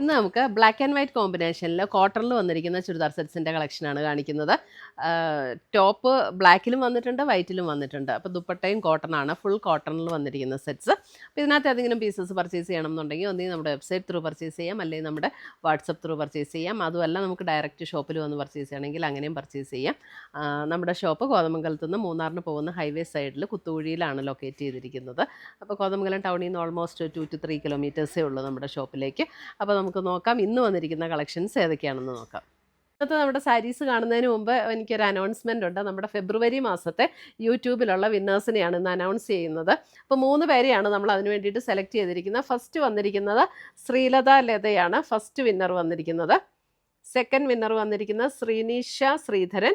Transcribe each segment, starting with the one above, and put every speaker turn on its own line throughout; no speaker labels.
ഇന്ന് നമുക്ക് black and white കോമ്പിനേഷനിൽ കോട്ടറിൽ വന്നിരിക്കുന്ന ചുരിദാർ സെറ്റ്സിന്റെ കളക്ഷനാണ് കാണിക്കുന്നത്. ടോപ്പ് ബ്ലാക്കിലും വന്നിട്ടുണ്ട് വൈറ്റിലും വന്നിട്ടുണ്ട്. അപ്പോൾ ദുപ്പട്ടയും കോട്ടൺ ആണ്. ഫുൾ കോട്ടണിൽ വന്നിരിക്കുന്ന സെറ്റ്സ് അപ്പോൾ ഇതിനകത്ത് ഏതെങ്കിലും പീസസ് പർച്ചേസ് ചെയ്യണം എന്നുണ്ടെങ്കിൽ ഒന്നെങ്കിൽ നമ്മുടെ വെബ്സൈറ്റ് ത്രൂ പർച്ചേസ് ചെയ്യാം അല്ലെങ്കിൽ നമ്മുടെ വാട്സപ്പ് ത്രൂ പർച്ചേസ് ചെയ്യാം. അതുമല്ല നമുക്ക് ഡയറക്റ്റ് ഷോപ്പിൽ വന്ന് പർച്ചേസ് ചെയ്യണമെങ്കിൽ അങ്ങനെയും പർച്ചേസ് ചെയ്യാം. നമ്മുടെ ഷോപ്പ് കോതമംഗലത്ത് നിന്ന് മൂന്നാറിന് പോകുന്ന ഹൈവേ സൈഡിൽ കുത്തുകുഴിയിലാണ് ലൊക്കേറ്റ് ചെയ്തിരിക്കുന്നത്. അപ്പോൾ കോതമംഗലം ടൗണിൽ നിന്ന് ഓൾമോസ്റ്റ് ടു ടു ത്രീ കിലോമീറ്റേഴ്സേ ഉള്ളൂ നമ്മുടെ ഷോപ്പിലേക്ക് അപ്പോൾ നമുക്ക് നോക്കാം. ഇന്ന് വന്നിരിക്കുന്ന കളക്ഷൻസ് ഏതൊക്കെയാണെന്ന് നോക്കാം. ഇന്നത്തെ നമ്മുടെ സാരീസ് കാണുന്നതിന് മുമ്പ് എനിക്കൊരു അനൗൺസ്മെന്റ് ഉണ്ട്. നമ്മുടെ ഫെബ്രുവരി മാസത്തെ യൂട്യൂബിലുള്ള വിന്നേഴ്സിനെയാണ് ഇന്ന് അനൗൺസ് ചെയ്യുന്നത്. അപ്പോൾ മൂന്ന് പേരെയാണ് നമ്മൾ അതിന് വേണ്ടിയിട്ട് സെലക്ട് ചെയ്തിരിക്കുന്നത്. ഫസ്റ്റ് വന്നിരിക്കുന്നത് ശ്രീലത ലതയാണ്. ഫസ്റ്റ് വിന്നർ വന്നിരിക്കുന്നത്. സെക്കൻഡ് വിന്നർ വന്നിരിക്കുന്നത് ശ്രീനിഷ ശ്രീധരൻ.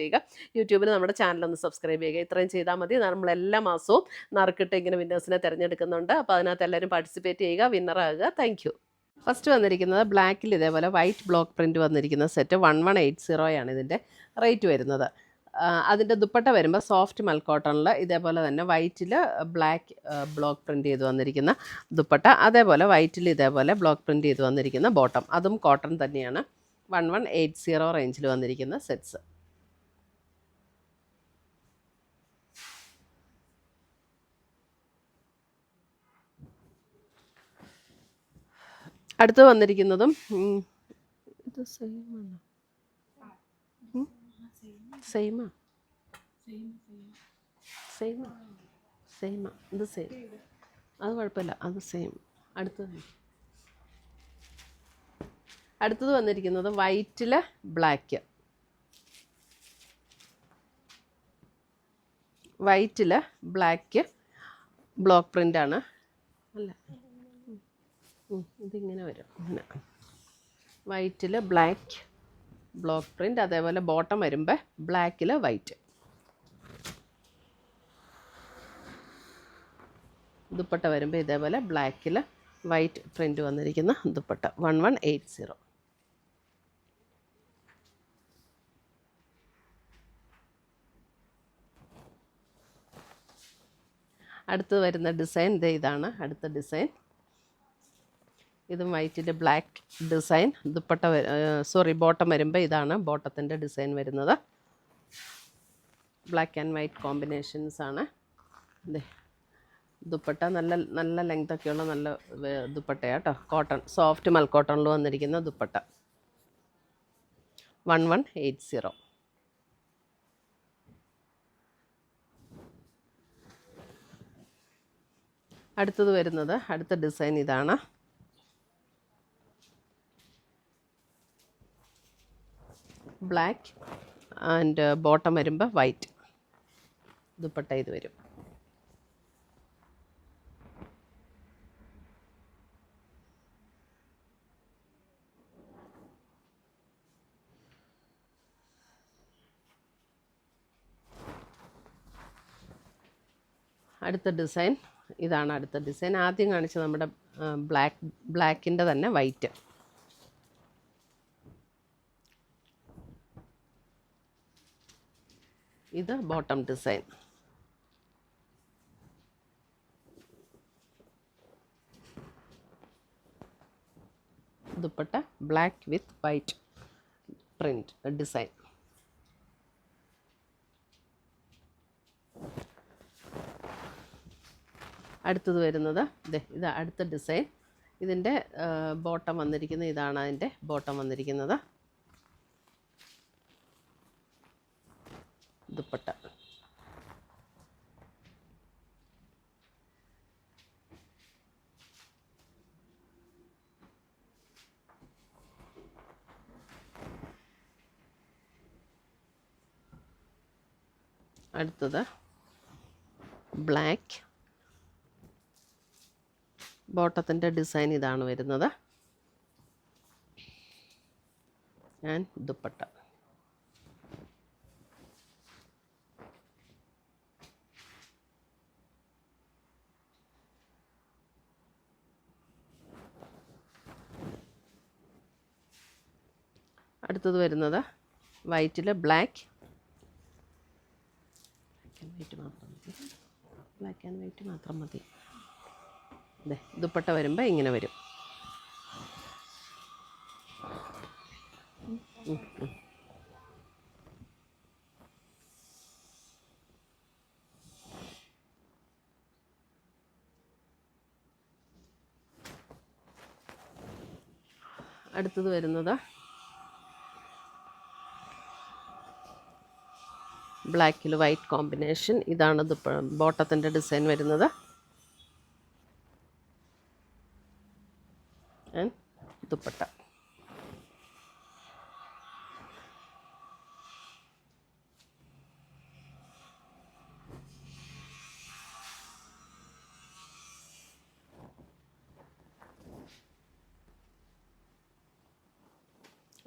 യൂട്യൂബിൽ നമ്മുടെ ചാനൽ ഒന്ന് സബ്സ്ക്രൈബ് ചെയ്യുക. ഇത്രയും ചെയ്താൽ മതി. നമ്മൾ എല്ലാ മാസവും നറുക്കിട്ട് ഇങ്ങനെ വിന്നേഴ്സിനെ തിരഞ്ഞെടുക്കുന്നുണ്ട്. അപ്പോൾ അതിനകത്ത് എല്ലാവരും പാർട്ടിസിപ്പേറ്റ് ചെയ്യുക വിന്നറാകുക താങ്ക് ഫസ്റ്റ് വന്നിരിക്കുന്നത് ബ്ലാക്കിൽ ഇതേപോലെ വൈറ്റ് ബ്ലോക്ക് പ്രിന്റ് വന്നിരിക്കുന്ന സെറ്റ് വൺ വൺ എയ്റ്റ് സീറോയാണ് ഇതിന്റെ റേറ്റ് വരുന്നത്. അതിന്റെ ദുപ്പട്ട വരുമ്പോൾ സോഫ്റ്റ് മൽക്കോട്ടണിൽ ഇതേപോലെ തന്നെ വൈറ്റിൽ ബ്ലാക്ക് ബ്ലോക്ക് പ്രിന്റ് ചെയ്ത് വന്നിരിക്കുന്ന ദുപ്പട്ട. അതേപോലെ വൈറ്റിൽ ഇതേപോലെ ബ്ലോക്ക് പ്രിന്റ് ചെയ്ത് വന്നിരിക്കുന്ന ബോട്ടം അതും കോട്ടൺ തന്നെയാണ്. വൺ വൺ എയ്റ്റ് സീറോ റേഞ്ചിൽ വന്നിരിക്കുന്ന സെറ്റ്സ് അടുത്ത് വന്നിരിക്കുന്നതും ഇത് സെയിം ആണ്. സെയിമാ സെയിമാ സെയിമാ ഇത് സെയിം അത് കുഴപ്പമില്ല. അത് സെയിം അടുത്തത് അടുത്തത് വന്നിരിക്കുന്നത് വൈറ്റിൽ ബ്ലാക്ക് വൈറ്റിൽ ബ്ലാക്ക് ബ്ലോക്ക് പ്രിന്റാണ് അല്ല? ഇതിങ്ങനെ വരും. വൈറ്റിൽ ബ്ലാക്ക് ബ്ലോക്ക് പ്രിന്റ് അതേപോലെ ബോട്ടം വരുമ്പോൾ ബ്ലാക്കിൽ വൈറ്റ് ദുപ്പട്ട വരുമ്പോൾ ഇതേപോലെ ബ്ലാക്കിൽ വൈറ്റ് പ്രിന്റ് വന്നിരിക്കുന്ന dupatta. One one eight zero അടുത്ത് വരുന്ന ഡിസൈൻ ഇത് ഇതാണ്. അടുത്ത ഡിസൈൻ ഇതും വൈറ്റിൽ black design. Dupatta sorry bottom വരുമ്പോൾ ഇതാണ് ബോട്ടത്തിന്റെ ഡിസൈൻ വരുന്നത്. ബ്ലാക്ക് ആൻഡ് വൈറ്റ് കോമ്പിനേഷൻസ് ആണ്. ദുപ്പട്ട നല്ല നല്ല ലെങ്ത് ഒക്കെയുള്ള നല്ല ദുപ്പട്ടയാട്ടോ കോട്ടൺ സോഫ്റ്റ് മൽക്കോട്ടണിൽ വന്നിരിക്കുന്ന dupatta. One one eight zero. അടുത്തത് വരുന്നത് അടുത്ത ഡിസൈൻ ഇതാണ്. ബ്ലാക്ക് ആൻഡ് ബോട്ടം വരുമ്പോൾ വൈറ്റ് ദുപ്പട്ട ഇത് വരും. അടുത്ത ഡിസൈൻ. ഇതാണ് അടുത്ത ഡിസൈൻ. ആദ്യം കാണിച്ച നമ്മുടെ ബ്ലാക്ക് ബ്ലാക്കിന്റെ തന്നെ വൈറ്റ് ഇത് bottom design. Dupatta black with white print design. അടുത്തത് വരുന്നത് ഇത് അടുത്ത ഡിസൈൻ. ഇതിന്റെ ബോട്ടം വന്നിരിക്കുന്നത് ഇതാണ് അതിന്റെ ബോട്ടം വന്നിരിക്കുന്നത്. ദുപ്പട്ട അടുത്തത് ബ്ലാക്ക്. ബോട്ടത്തിന്റെ ഡിസൈൻ ഇതാണ് വരുന്നത്. ഞാൻ ദുപ്പട്ട അടുത്തത് വരുന്നത് വൈറ്റിൽ ബ്ലാക്ക്. വൈറ്റ് മാത്രം മതി. ബ്ലാക്ക് ആൻഡ് വൈറ്റ് മാത്രം മതി. അതെ ദുപ്പട്ട വരുമ്പോൾ ഇങ്ങനെ വരും. അടുത്തത് വരുന്നത് ബ്ലാക്കിൽ വൈറ്റ് കോമ്പിനേഷൻ ഇതാണ് ബോട്ടത്തിന്റെ ഡിസൈൻ വരുന്നത്. ദുപ്പട്ട.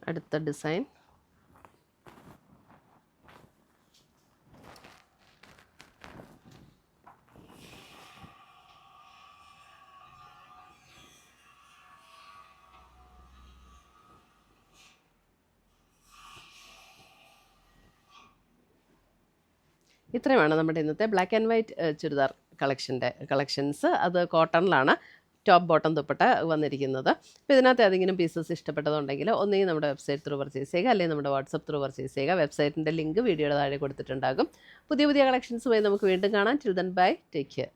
അടുത്ത ഡിസൈൻ ഇത്രയുമാണ് നമ്മുടെ ഇന്നത്തെ ബ്ലാക്ക് ആൻഡ് വൈറ്റ് ചുരിദാർ കളക്ഷന്റെ കളക്ഷൻസ്. അത് കോട്ടണിലാണ് ടോപ്പ് ബോട്ടം ദുപ്പട്ട വന്നിരിക്കുന്നത്. അപ്പോൾ ഇതിനകത്ത് ഏതെങ്കിലും പീസസ് ഇഷ്ടപ്പെട്ടതുണ്ടെങ്കിൽ ഒന്നുകിൽ നമ്മുടെ വെബ്സൈറ്റ് ത്രൂ പർച്ചേസ് ചെയ്യുക അല്ലെങ്കിൽ നമ്മുടെ വാട്സപ്പ് ത്രൂ പർച്ചേസ് ചെയ്യുക. വെബ്സൈറ്റിന്റെ ലിങ്ക് വീഡിയോയുടെ താഴെ കൊടുത്തിട്ടുണ്ടാകും. പുതിയ പുതിയ കളക്ഷൻസുമായി നമുക്ക് വീണ്ടും കാണാം. Children bye take care